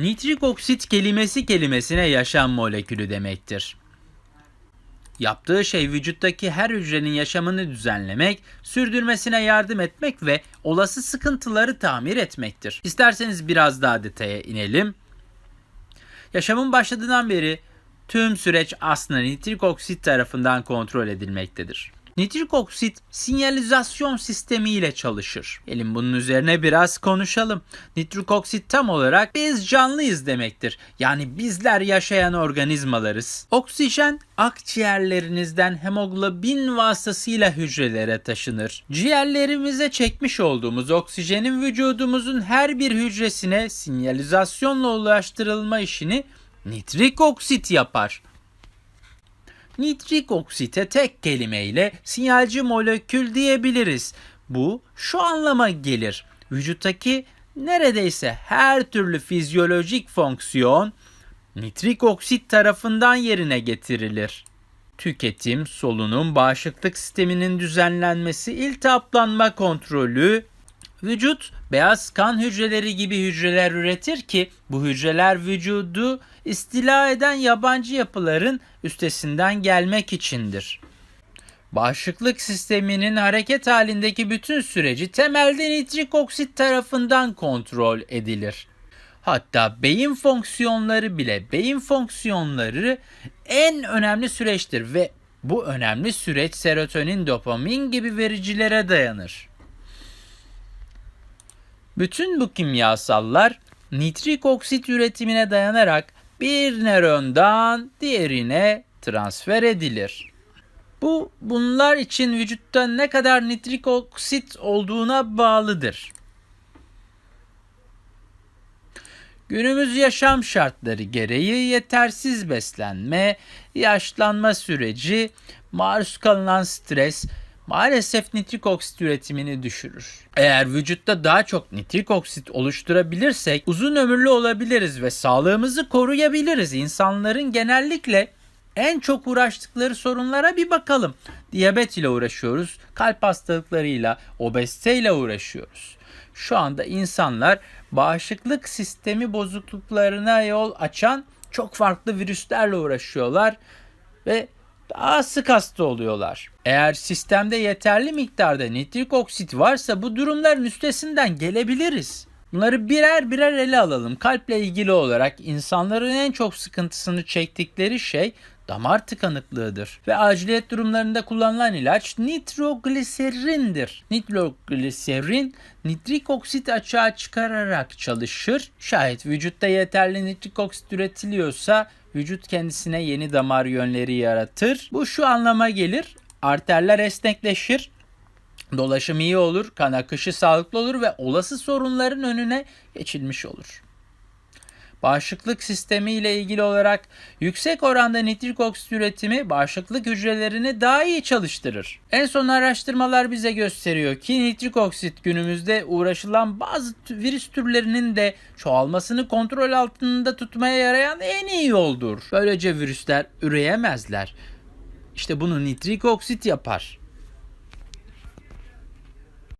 Nitrik oksit kelimesi kelimesine yaşam molekülü demektir. Yaptığı şey vücuttaki her hücrenin yaşamını düzenlemek, sürdürmesine yardım etmek ve olası sıkıntıları tamir etmektir. İsterseniz biraz daha detaya inelim. Yaşamın başladığından beri tüm süreç aslında nitrik oksit tarafından kontrol edilmektedir. Nitrik oksit sinyalizasyon sistemi ile çalışır. Gelin bunun üzerine biraz konuşalım. Nitrik oksit tam olarak biz canlıyız demektir. Yani bizler yaşayan organizmalarız. Oksijen akciğerlerinizden hemoglobin vasıtasıyla hücrelere taşınır. Ciğerlerimize çekmiş olduğumuz oksijenin vücudumuzun her bir hücresine sinyalizasyonla ulaştırılma işini nitrik oksit yapar. Nitrik oksite tek kelimeyle sinyalci molekül diyebiliriz. Bu şu anlama gelir. Vücuttaki neredeyse her türlü fizyolojik fonksiyon nitrik oksit tarafından yerine getirilir. Tüketim, solunum, bağışıklık sisteminin düzenlenmesi, iltihaplanma kontrolü, Vücut beyaz kan hücreleri gibi hücreler üretir ki bu hücreler vücudu istila eden yabancı yapıların üstesinden gelmek içindir. Bağışıklık sisteminin hareket halindeki bütün süreci temelde nitrik oksit tarafından kontrol edilir. Hatta beyin fonksiyonları bile beyin fonksiyonları en önemli süreçtir ve bu önemli süreç serotonin, dopamin gibi vericilere dayanır. Bütün bu kimyasallar nitrik oksit üretimine dayanarak bir nörondan diğerine transfer edilir. Bu bunlar için vücutta ne kadar nitrik oksit olduğuna bağlıdır. Günümüz yaşam şartları gereği yetersiz beslenme, yaşlanma süreci, maruz kalınan stres, maalesef nitrik oksit üretimini düşürür. Eğer vücutta daha çok nitrik oksit oluşturabilirsek uzun ömürlü olabiliriz ve sağlığımızı koruyabiliriz. İnsanların genellikle en çok uğraştıkları sorunlara bir bakalım. Diyabet ile uğraşıyoruz, kalp hastalıklarıyla, obeziteyle uğraşıyoruz. Şu anda insanlar bağışıklık sistemi bozukluklarına yol açan çok farklı virüslerle uğraşıyorlar ve daha sık hasta oluyorlar. Eğer sistemde yeterli miktarda nitrik oksit varsa bu durumların üstesinden gelebiliriz. Bunları birer birer ele alalım. Kalple ilgili olarak insanların en çok sıkıntısını çektikleri şey damar tıkanıklığıdır. Ve aciliyet durumlarında kullanılan ilaç nitrogliserindir. Nitrogliserin nitrik oksit açığa çıkararak çalışır. Şayet vücutta yeterli nitrik oksit üretiliyorsa vücut kendisine yeni damar yönleri yaratır. Bu şu anlama gelir. Arterler esnekleşir. Dolaşım iyi olur, kan akışı sağlıklı olur ve olası sorunların önüne geçilmiş olur. Bağışıklık sistemi ile ilgili olarak yüksek oranda nitrik oksit üretimi bağışıklık hücrelerini daha iyi çalıştırır. En son araştırmalar bize gösteriyor ki nitrik oksit günümüzde uğraşılan bazı virüs türlerinin de çoğalmasını kontrol altında tutmaya yarayan en iyi yoldur. Böylece virüsler üreyemezler. İşte bunu nitrik oksit yapar.